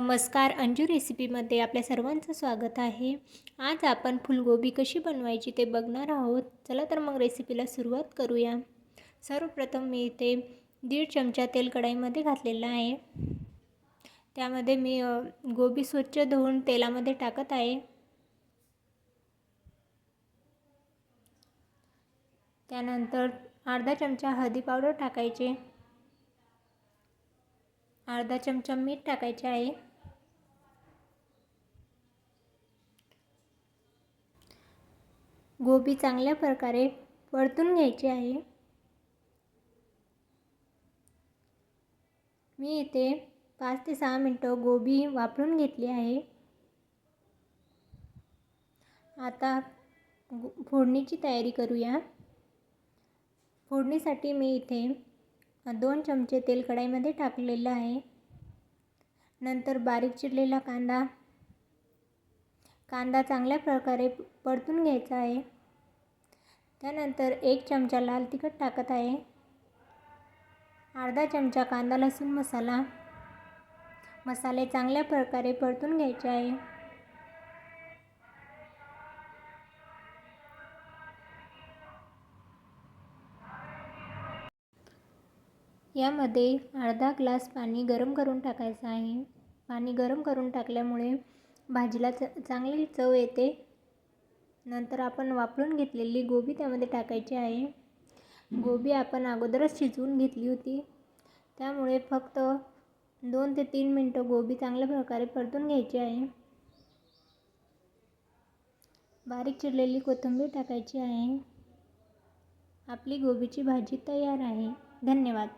नमस्कार अंजू रेसिपीमध्ये आपल्या सर्वांचं स्वागत आहे. आज आपण फुलगोबी कशी बनवायची ते बघणार आहोत. चला तर मग रेसिपीला सुरुवात करूया. सर्वप्रथम मी इथे दीड चमचा तेल कढाईमध्ये घातलेलं आहे. त्यामध्ये मी गोबी स्वच्छ धुवून तेलामध्ये टाकत आहे. त्यानंतर अर्धा चमचा हळदी पावडर टाकायचे. अर्धा चमचा मीठ टाकायचे आहे. गोबी चांगल्या प्रकारे परतून घ्यायची आहे. मी इथे पाच ते सहा मिनटं गोबी वापरून घेतली आहे. आता फोडणीची तयारी करूया. फोडणीसाठी मी इथे दोन चमचे तेल कढाईमध्ये टाकलेलं आहे. नंतर बारीक चिरलेला कांदा कांदा चांगल्या प्रकारे परतून घ्यायचा आहे. त्यानंतर एक चमचा लाल तिखट टाकत आहे. अर्धा चमचा कांदा लसूण मसाला. मसाले चांगल्या प्रकारे परतून घ्यायचे आहे. यामध्ये अर्धा ग्लास पाणी गरम करून टाकायचं आहे. पाणी गरम करून टाकल्यामुळे भाजीला च चांगली चव येते. नंतर आपण वापरून घेतलेली गोबी त्यामध्ये टाकायची आहे. गोबी आपण अगोदरच शिजवून घेतली होती. त्यामुळे फक्त दोन ते तीन मिनटं गोबी चांगल्या प्रकारे परतून घ्यायची आहे. बारीक चिरलेली कोथिंबीर टाकायची आहे. आपली गोबीची भाजी तयार आहे. धन्यवाद.